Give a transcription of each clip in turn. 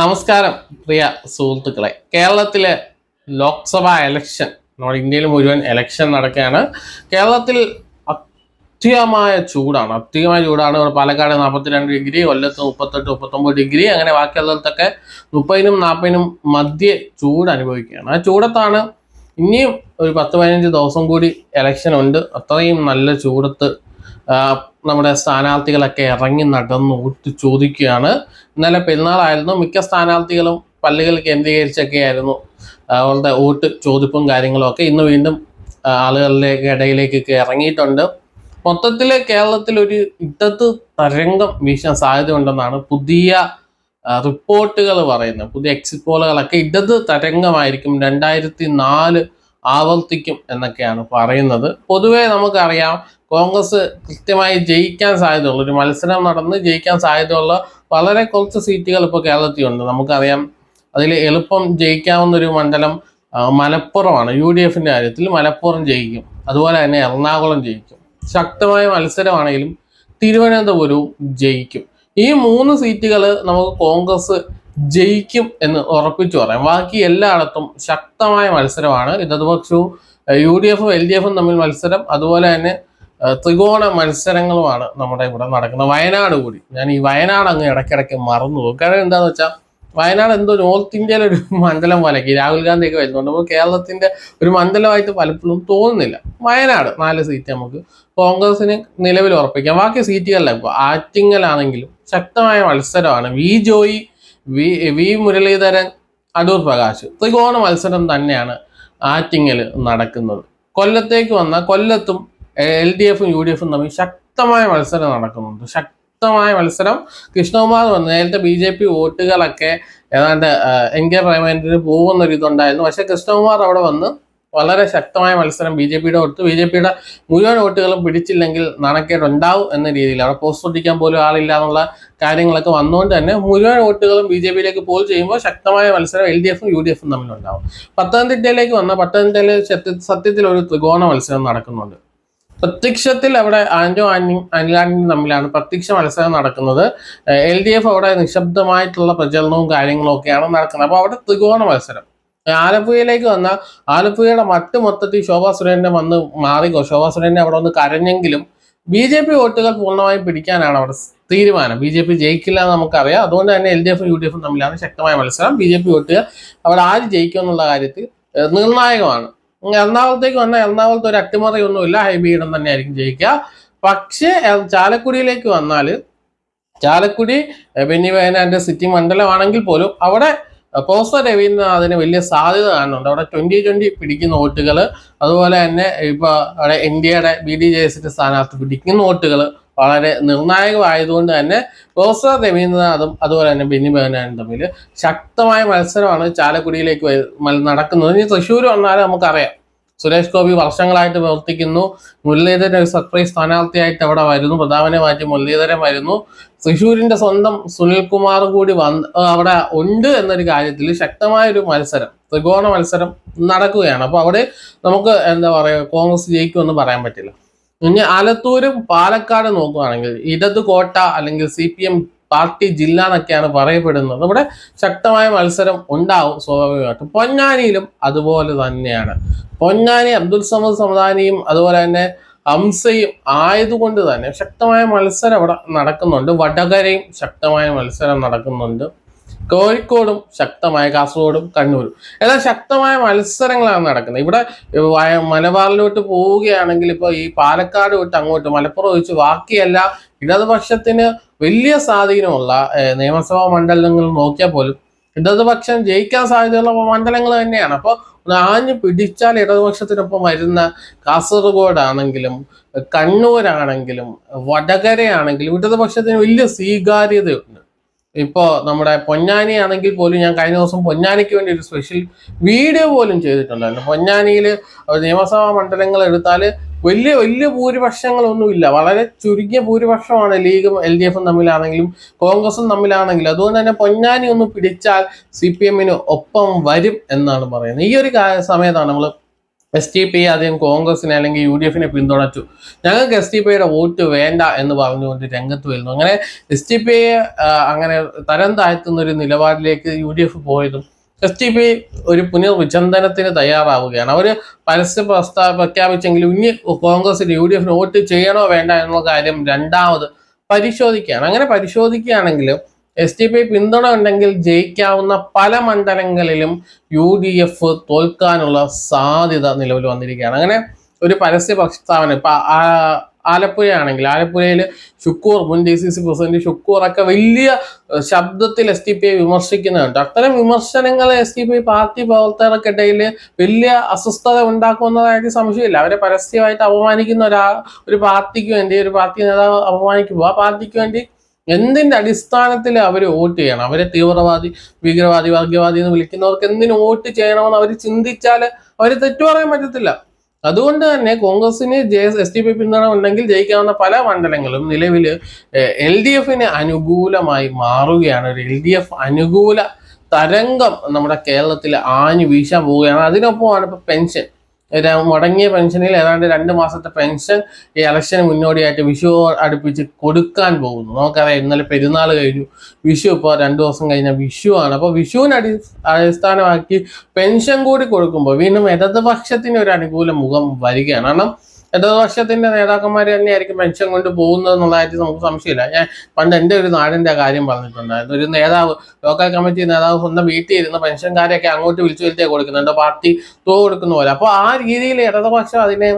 നമസ്കാരം പ്രിയ സുഹൃത്തുക്കളെ. കേരളത്തിലെ ലോക്സഭാ എലക്ഷൻ നമ്മുടെ ഇന്ത്യയിൽ മുഴുവൻ എലക്ഷൻ നടക്കുകയാണ്. കേരളത്തിൽ അത്യമായ ചൂടാണ്. അത്യമായ ചൂടാണ്. പാലക്കാട് നാൽപ്പത്തിരണ്ട് ഡിഗ്രി കൊല്ലത്ത് മുപ്പത്തെട്ട് മുപ്പത്തൊമ്പത് ഡിഗ്രി അങ്ങനെ ബാക്കിയുള്ളിടത്തൊക്കെ മുപ്പതിനും നാൽപ്പതിനും മധ്യ ചൂട് അനുഭവിക്കുകയാണ്. ആ ചൂടത്താണ് ഇനിയും ഒരു പത്ത് പതിനഞ്ച് ദിവസം കൂടി എലക്ഷൻ ഉണ്ട്. അത്രയും നല്ല ചൂടത്ത് നമ്മുടെ സ്ഥാനാർത്ഥികളൊക്കെ ഇറങ്ങി നടന്ന് ഊട്ടി ചോദിക്കുകയാണ്. ഇന്നലെ പെരുന്നാളായിരുന്നു. മിക്ക സ്ഥാനാർത്ഥികളും പള്ളികൾ കേന്ദ്രീകരിച്ചൊക്കെ ആയിരുന്നു അവരുടെ വോട്ട് ചോദിപ്പും കാര്യങ്ങളും ഒക്കെ. ഇന്ന് വീണ്ടും ആളുകളിലേക്ക് ഇടയിലേക്കൊക്കെ ഇറങ്ങിയിട്ടുണ്ട്. മൊത്തത്തിൽ കേരളത്തിൽ ഒരു ഇടത് തരംഗം വീശാൻ സാധ്യതയുണ്ടെന്നാണ് പുതിയ റിപ്പോർട്ടുകൾ പറയുന്നത്. പുതിയ എക്സിറ്റ് പോളുകളൊക്കെ ഇടത് തരംഗമായിരിക്കും. രണ്ടായിരത്തി നാല് ആവർത്തിക്കും എന്നൊക്കെയാണ് പറയുന്നത്. പൊതുവേ നമുക്കറിയാം കോൺഗ്രസ് കൃത്യമായി ജയിക്കാൻ സാധ്യതയുള്ള. ഒരു മത്സരം നടന്ന് ജയിക്കാൻ സാധ്യതയുള്ള വളരെ കുറച്ച് സീറ്റുകൾ ഇപ്പോൾ കേരളത്തിലുണ്ട്. നമുക്കറിയാം അതിൽ എളുപ്പം ജയിക്കാവുന്ന ഒരു മണ്ഡലം മലപ്പുറമാണ്. യു ഡി എഫിന്റെ കാര്യത്തിൽ മലപ്പുറം ജയിക്കും. അതുപോലെ തന്നെ എറണാകുളം ജയിക്കും. ശക്തമായ മത്സരമാണെങ്കിലും തിരുവനന്തപുരവും ജയിക്കും. ഈ മൂന്ന് സീറ്റുകൾ നമുക്ക് കോൺഗ്രസ് ജയിക്കും എന്ന് ഉറപ്പിച്ചു പറയാം. ബാക്കി എല്ലായിടത്തും ശക്തമായ മത്സരമാണ്. ഇടതുപക്ഷവും യു ഡി എഫും എൽ ഡി എഫും തമ്മിൽ മത്സരം. അതുപോലെ തന്നെ ത്രികോണ മത്സരങ്ങളുമാണ് നമ്മുടെ ഇവിടെ നടക്കുന്നത്. വയനാട് കൂടി. ഞാൻ ഈ വയനാട് അങ്ങ് ഇടയ്ക്കിടയ്ക്ക് മറന്നു പോകും. കാരണം എന്താണെന്ന് വെച്ചാൽ വയനാട് എന്തോ നോർത്ത് ഇന്ത്യയിലെ ഒരു മണ്ഡലം പോലെയൊക്കെ രാഹുൽ ഗാന്ധിയൊക്കെ വരുന്നുണ്ട്. നമുക്ക് കേരളത്തിന്റെ ഒരു മണ്ഡലമായിട്ട് പലപ്പോഴും തോന്നുന്നില്ല. വയനാട് നാല് സീറ്റ് നമുക്ക് കോൺഗ്രസിന് നിലവിൽ ഉറപ്പിക്കാം. ബാക്കി സീറ്റുകളിലാണ് ഇപ്പോൾ ആറ്റിങ്ങലാണെങ്കിലും ശക്തമായ മത്സരമാണ്. V Joy V V Muraleedharan Adoor Prakash. ത്രികോണ മത്സരം തന്നെയാണ് ആറ്റിങ്ങൽ നടക്കുന്നത്. കൊല്ലത്തേക്ക് വന്ന കൊല്ലത്തും എൽ ഡി എഫും യു ഡി എഫും തമ്മിൽ ശക്തമായ മത്സരം നടക്കുന്നുണ്ട്. ശക്തമായ മത്സരം. കൃഷ്ണകുമാർ വന്ന് നേരത്തെ ബി ജെ പി വോട്ടുകളൊക്കെ ഏതാണ്ട് എൻ കെ പ്രേമേന്ദ്രന് പോകുന്ന ഒരു ഇതുണ്ടായിരുന്നു പക്ഷെ കൃഷ്ണകുമാർ അവിടെ വന്ന് വളരെ ശക്തമായ മത്സരം ബി ജെ പിയുടെ കൊടുത്ത്. ബി ജെ പിയുടെ മുഴുവൻ വോട്ടുകളും പിടിച്ചില്ലെങ്കിൽ നാണക്കേട് ഉണ്ടാവും എന്ന രീതിയിൽ. അവിടെ പോസ്റ്റ് ഒട്ടിക്കാൻ പോലും ആളില്ല എന്നുള്ള കാര്യങ്ങളൊക്കെ വന്നുകൊണ്ട് തന്നെ മുഴുവൻ വോട്ടുകളും ബി ജെ പിയിലേക്ക് പോൾ ചെയ്യുമ്പോൾ ശക്തമായ മത്സരം എൽ ഡി എഫും യു ഡി എഫും തമ്മിലുണ്ടാവും. പത്തനംതിട്ടയിലേക്ക് വന്ന പത്തനംതിട്ടയിൽ സത്യ- സത്യത്തിൽ ഒരു ത്രികോണ മത്സരം നടക്കുന്നുണ്ട്. പ്രത്യക്ഷത്തിൽ അവിടെ ആന്റോ ആന്റി അനിലാന്റിയും തമ്മിലാണ് പ്രത്യക്ഷ മത്സരം നടക്കുന്നത്. എൽ ഡി എഫ് അവിടെ നിശബ്ദമായിട്ടുള്ള പ്രചരണവും കാര്യങ്ങളും ഒക്കെയാണ് നടക്കുന്നത്. അപ്പോൾ അവിടെ ത്രികോണ മത്സരം. ആലപ്പുഴയിലേക്ക് വന്ന ആലപ്പുഴയുടെ മറ്റു മൊത്തത്തിൽ ശോഭാ സുരേന്ദ്രൻ വന്ന് മാറി. ശോഭാ സുരേന്ദ്രൻ അവിടെ ഒന്ന് കരഞ്ഞെങ്കിലും ബി ജെ പി വോട്ടുകൾ പൂർണമായും പിടിക്കാനാണ് അവിടെ തീരുമാനം. ബി ജെ പി ജയിക്കില്ല എന്ന് നമുക്കറിയാം. അതുകൊണ്ട് തന്നെ എൽ ഡി എഫും യു ഡി എഫും തമ്മിലാണ് ശക്തമായ മത്സരം. ബി ജെ പി വോട്ടുകൾ അവിടെ ആര് ജയിക്കും എന്നുള്ള കാര്യത്തിൽ നിർണായകമാണ്. എറണാകുളത്തേക്ക് വന്നാൽ എറണാകുളത്ത് ഒരു അട്ടിമറിയൊന്നുമില്ല. ഹൈബി തന്നെ ആയിരിക്കും ജയിക്കുക. പക്ഷേ ചാലക്കുടിയിലേക്ക് വന്നാൽ ചാലക്കുടി ബെന്നി ബെഹനാന്റെ സിറ്റി മണ്ഡലമാണെങ്കിൽ പോലും അവിടെ പ്രൊഫസർ രവീന്ദ്രനാഥിന് വലിയ സാധ്യത കാണുന്നുണ്ട്. അവിടെ ട്വന്റി ട്വന്റി പിടിക്കുന്ന വോട്ടുകൾ അതുപോലെ തന്നെ ഇപ്പോൾ അവിടെ ഇന്ത്യയുടെ ബി ഡി ജെ എസിന്റെ സ്ഥാനാർത്ഥി പിടിക്കുന്ന വോട്ടുകൾ വളരെ നിർണായകമായതുകൊണ്ട് തന്നെ പ്രൊഫസർ രവീന്ദ്രനാഥും അതുപോലെ തന്നെ ബെന്നി ബഹനാനും തമ്മിൽ ശക്തമായ മത്സരമാണ് ചാലക്കുടിയിലേക്ക് നടക്കുന്നത്. ഇനി തൃശ്ശൂർ വന്നാൽ നമുക്കറിയാം. സുരേഷ് ഗോപി വർഷങ്ങളായിട്ട് പ്രവർത്തിക്കുന്നു. മുരളീധരൻ ഒരു സർപ്രൈസ് സ്ഥാനാർത്ഥിയായിട്ട് അവിടെ വരുന്നു. പ്രതാപനെ മാറ്റി മുരളീധരൻ വരുന്നു. തൃശ്ശൂരിന്റെ സ്വന്തം സുനിൽകുമാർ കൂടി വന്ന് അവിടെ ഉണ്ട് എന്നൊരു കാര്യത്തിൽ ശക്തമായ ഒരു മത്സരം ത്രികോണ മത്സരം നടക്കുകയാണ്. അപ്പൊ അവിടെ നമുക്ക് എന്താ പറയുക കോൺഗ്രസ് ജയിക്കുമെന്ന് പറയാൻ പറ്റില്ല. ഇനി ആലത്തൂരും പാലക്കാട് നോക്കുകയാണെങ്കിൽ ഇടത് കോട്ട അല്ലെങ്കിൽ സി പി എം പാർട്ടി ജില്ല എന്നൊക്കെയാണ് പറയപ്പെടുന്നത്. ഇവിടെ ശക്തമായ മത്സരം ഉണ്ടാവും സ്വാഭാവികമായിട്ടും. പൊന്നാനിയിലും അതുപോലെ തന്നെയാണ്. പൊന്നാനി അബ്ദുൽ സമദ് സമദാനിയും അതുപോലെ തന്നെ ഹംസയും ആയതുകൊണ്ട് തന്നെ ശക്തമായ മത്സരം അവിടെ നടക്കുന്നുണ്ട്. വടകരയും ശക്തമായ മത്സരം നടക്കുന്നുണ്ട്. കോഴിക്കോടും ശക്തമായ കാസർഗോഡും കണ്ണൂരും. എല്ലാം ശക്തമായ മത്സരങ്ങളാണ് നടക്കുന്നത്. ഇവിടെ മലബാറിലോട്ട് പോവുകയാണെങ്കിൽ ഇപ്പോൾ ഈ പാലക്കാട് വിട്ട് അങ്ങോട്ട് മലപ്പുറം ഒഴിച്ച് ബാക്കിയല്ല ഇടതുപക്ഷത്തിന് വലിയ സ്വാധീനമുള്ള നിയമസഭാ മണ്ഡലങ്ങൾ നോക്കിയാൽ പോലും ഇടതുപക്ഷം ജയിക്കാൻ സാധ്യതയുള്ള മണ്ഡലങ്ങൾ തന്നെയാണ്. അപ്പോൾ ആഞ്ഞു പിടിച്ചാൽ ഇടതുപക്ഷത്തിനൊപ്പം വരുന്ന കാസർഗോഡാണെങ്കിലും കണ്ണൂരാണെങ്കിലും വടകരയാണെങ്കിലും ഇടതുപക്ഷത്തിന് വലിയ സ്വീകാര്യതയുണ്ട്. ഇപ്പോൾ നമ്മുടെ പൊന്നാനി ആണെങ്കിൽ പോലും ഞാൻ കഴിഞ്ഞ ദിവസം പൊന്നാനിക്ക് വേണ്ടി ഒരു സ്പെഷ്യൽ വീഡിയോ പോലും ചെയ്തിട്ടുണ്ടായിരുന്നു. പൊന്നാനിയിൽ നിയമസഭാ മണ്ഡലങ്ങൾ എടുത്താൽ വലിയ വലിയ ഭൂരിപക്ഷങ്ങളൊന്നുമില്ല. വളരെ ചുരുങ്ങിയ ഭൂരിപക്ഷമാണ് ലീഗും എൽ ഡി എഫും തമ്മിലാണെങ്കിലും കോൺഗ്രസും തമ്മിലാണെങ്കിലും. അതുകൊണ്ട് തന്നെ പൊന്നാനി ഒന്ന് പിടിച്ചാൽ സി പി എമ്മിന് ഒപ്പം വരും എന്നാണ് പറയുന്നത്. ഈ ഒരു സമയത്താണ് നമ്മൾ എസ് ടി പി ആദ്യം കോൺഗ്രസിനെ അല്ലെങ്കിൽ യു ഡി എഫിനെ പിന്തുണച്ചു. ഞങ്ങൾക്ക് എസ് ടി പിയുടെ വോട്ട് വേണ്ട എന്ന് പറഞ്ഞുകൊണ്ട് രംഗത്ത് വരുന്നു. അങ്ങനെ എസ് ടി പി അങ്ങനെ തരം താഴ്ത്തുന്ന ഒരു നിലപാടിലേക്ക് യു ഡി എഫ് പോയതും എസ് ടി പി ഒരു പുനർവിചന്തനത്തിന് തയ്യാറാവുകയാണ്. അവർ പരസ്യ പ്രസ്താവ പ്രഖ്യാപിച്ചെങ്കിലും ഇനി കോൺഗ്രസിന് യു ഡി എഫിന് വോട്ട് ചെയ്യണോ വേണ്ട എന്നുള്ള കാര്യം രണ്ടാമത് പരിശോധിക്കുകയാണ്. അങ്ങനെ പരിശോധിക്കുകയാണെങ്കിൽ എസ് ടി പി പിന്തുണ ഉണ്ടെങ്കിൽ ജയിക്കാവുന്ന പല മണ്ഡലങ്ങളിലും യു ഡി എഫ് തോൽക്കാനുള്ള സാധ്യത നിലവിൽ വന്നിരിക്കുകയാണ്. അങ്ങനെ ഒരു പരസ്യ പ്രസ്താവന ഇപ്പൊ ആലപ്പുഴയാണെങ്കിൽ ആലപ്പുഴയിൽ ഷുക്കൂർ മുൻ D C C president Shukoor ഒക്കെ വലിയ ശബ്ദത്തിൽ എസ് ടി പിയെ വിമർശിക്കുന്നുണ്ട്. അത്തരം വിമർശനങ്ങൾ എസ് ടി പി പാർട്ടി പ്രവർത്തകർക്കിടയിൽ വലിയ അസ്വസ്ഥത ഉണ്ടാക്കുന്നതായിട്ട് സംശയമില്ല. അവരെ പരസ്യമായിട്ട് അപമാനിക്കുന്ന ഒരാ ഒരു പാർട്ടിക്ക് വേണ്ടി ഒരു പാർട്ടി നേതാവ് അപമാനിക്കുമ്പോൾ ആ പാർട്ടിക്ക് വേണ്ടി എന്തിന്റെ അടിസ്ഥാനത്തിൽ അവർ വോട്ട് ചെയ്യണം? അവരെ തീവ്രവാദി ഭീകരവാദി വർഗീയവാദി എന്ന് വിളിക്കുന്നവർക്ക് എന്തിനു വോട്ട് ചെയ്യണമെന്ന് അവർ ചിന്തിച്ചാൽ അവർ തെറ്റു പറയാൻ പറ്റത്തില്ല. അതുകൊണ്ട് തന്നെ കോൺഗ്രസിന് ജെ എസ് ടി പി പിന്തുണ ഉണ്ടെങ്കിൽ ജയിക്കാവുന്ന പല മണ്ഡലങ്ങളും നിലവിൽ എൽ ഡി എഫിന് അനുകൂലമായി മാറുകയാണ്. ഒരു എൽ ഡി എഫ് അനുകൂല തരംഗം നമ്മുടെ കേരളത്തിൽ ആഞ്ഞു വീശാൻ പോവുകയാണ്. അതിനൊപ്പമാണ് ഇപ്പൊ പെൻഷൻ. മുടങ്ങിയ പെൻഷനിൽ ഏതാണ്ട് രണ്ട് മാസത്തെ പെൻഷൻ ഈ ഇലക്ഷന് മുന്നോടിയായിട്ട് വിഷു അടുപ്പിച്ച് കൊടുക്കാൻ പോകുന്നു. നമുക്കറിയാം ഇന്നലെ പെരുന്നാൾ കഴിഞ്ഞു. വിഷു ഇപ്പോൾ രണ്ട് ദിവസം കഴിഞ്ഞ വിഷു ആണ്. അപ്പോൾ വിഷുവിന് അടി അടിസ്ഥാനമാക്കി പെൻഷൻ കൂടി കൊടുക്കുമ്പോൾ വീണ്ടും ഇടതുപക്ഷത്തിന് ഒരു അനുകൂല മുഖം വരികയാണ്. കാരണം ഇടതുപക്ഷത്തിന്റെ നേതാക്കന്മാർ തന്നെയായിരിക്കും പെൻഷൻ കൊണ്ട് പോകുന്നത് എന്നുള്ളതായിട്ട് നമുക്ക് സംശയമില്ല. ഞാൻ പണ്ട് എന്റെ ഒരു നാടിന്റെ കാര്യം പറഞ്ഞിട്ടുണ്ടായിരുന്നു. ഒരു നേതാവ് ലോക്കൽ കമ്മിറ്റി നേതാവ് സ്വന്തം വീട്ടിൽ ഇരുന്ന് പെൻഷൻകാരെയൊക്കെ അങ്ങോട്ട് വിളിച്ചു വരുത്തേ കൊടുക്കുന്നുണ്ട് പാർട്ടി തോ കൊടുക്കുന്ന പോലെ. അപ്പോൾ ആ രീതിയിൽ ഇടതുപക്ഷം അതിനെ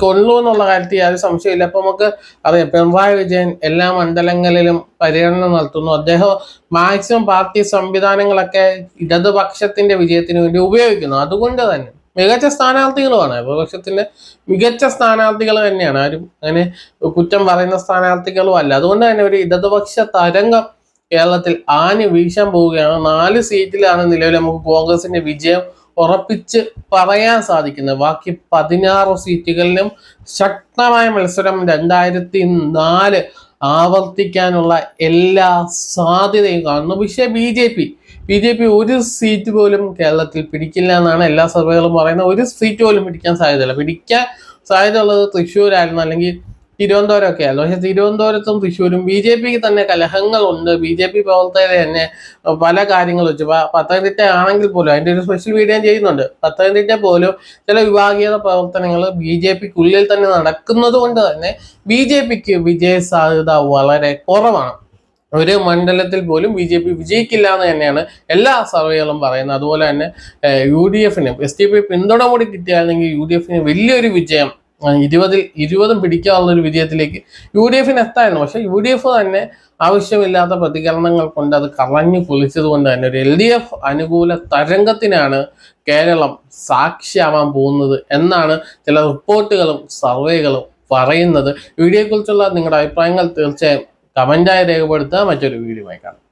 കൊള്ളൂ എന്നുള്ള കാര്യത്തിൽ യാതൊരു സംശയമില്ല അപ്പോൾ നമുക്ക് അറിയാം പിണറായി വിജയൻ എല്ലാ മണ്ഡലങ്ങളിലും പര്യടനം നടത്തുന്നു. അദ്ദേഹം മാക്സിമം പാർട്ടി സംവിധാനങ്ങളൊക്കെ ഇടതുപക്ഷത്തിന്റെ വിജയത്തിന് വേണ്ടി ഉപയോഗിക്കുന്നു. അതുകൊണ്ട് തന്നെ മികച്ച സ്ഥാനാർത്ഥികളുമാണ്. ഇടതുപക്ഷത്തിന്റെ മികച്ച സ്ഥാനാർത്ഥികൾ തന്നെയാണ്. ആരും അങ്ങനെ കുറ്റം പറയുന്ന സ്ഥാനാർത്ഥികളും അല്ല. അതുകൊണ്ട് തന്നെ ഒരു ഇടതുപക്ഷ തരംഗം കേരളത്തിൽ ആഞ്ഞു വീശാൻ പോവുകയാണ്. നാല് സീറ്റിലാണ് നിലവിൽ നമുക്ക് കോൺഗ്രസിന്റെ വിജയം ഉറപ്പിച്ച് പറയാൻ സാധിക്കുന്നത്. ബാക്കി പതിനാറ് സീറ്റുകളിലും ശക്തമായ മത്സരം രണ്ടായിരത്തി നാല് ആവർത്തിക്കാനുള്ള എല്ലാ സാധ്യതയും കാണുന്നു. പക്ഷേ B J P B J P ഒരു സീറ്റ് പോലും കേരളത്തിൽ പിടിക്കില്ല എന്നാണ് എല്ലാ സർവേകളും പറയുന്നത്. ഒരു സീറ്റ് പോലും പിടിക്കാൻ സാധ്യതയില്ല. പിടിക്കാൻ സാധ്യതയുള്ളത് തൃശ്ശൂരായിരുന്നു. അല്ലെങ്കിൽ തിരുവനന്തപുരം ഒക്കെ ആയിരുന്നു പക്ഷെ തിരുവനന്തപുരത്തും തൃശ്ശൂരും ബി ജെ പിക്ക് തന്നെ കലഹങ്ങളുണ്ട്. ബി ജെ പി പ്രവർത്തകർ തന്നെ പല കാര്യങ്ങൾ വെച്ച്. പത്തനംതിട്ട ആണെങ്കിൽ പോലും അതിന്റെ ഒരു സ്പെഷ്യൽ വീഡിയോ ചെയ്യുന്നുണ്ട്. പത്തനംതിട്ട പോലും ചില വിഭാഗീയത പ്രവർത്തനങ്ങൾ ബി ജെ പിക്കുള്ളിൽ തന്നെ നടക്കുന്നത് കൊണ്ട് തന്നെ ബി ജെ പിക്ക് വിജയ സാധ്യത വളരെ കുറവാണ്. ഒരു മണ്ഡലത്തിൽ പോലും ബി ജെ പി വിജയിക്കില്ല എന്ന് തന്നെയാണ് എല്ലാ സർവേകളും പറയുന്നത്. അതുപോലെ തന്നെ യു ഡി എഫിന് എസ് ടി പി പിന്തുണ കൂടി കിട്ടിയായിരുന്നെങ്കിൽ യു ഡി എഫിന് വലിയൊരു വിജയം ഇരുപതിൽ ഇരുപതും പിടിക്കാനുള്ള ഒരു വിജയത്തിലേക്ക് യു ഡി എഫിന് എത്തായിരുന്നു. പക്ഷെ യു ഡി എഫ് തന്നെ ആവശ്യമില്ലാത്ത പ്രതികരണങ്ങൾ കൊണ്ട് അത് കളഞ്ഞു പൊളിച്ചത് കൊണ്ട് തന്നെ ഒരു എൽ ഡി എഫ് അനുകൂല തരംഗത്തിനാണ് കേരളം സാക്ഷിയാവാൻ പോകുന്നത് എന്നാണ് ചില റിപ്പോർട്ടുകളും സർവേകളും പറയുന്നത്. വീഡിയോയെക്കുറിച്ചുള്ള നിങ്ങളുടെ അഭിപ്രായങ്ങൾ തീർച്ചയായും കമന്റായി രേഖപ്പെടുത്തുക. മറ്റൊരു വീഡിയോ കാണാം.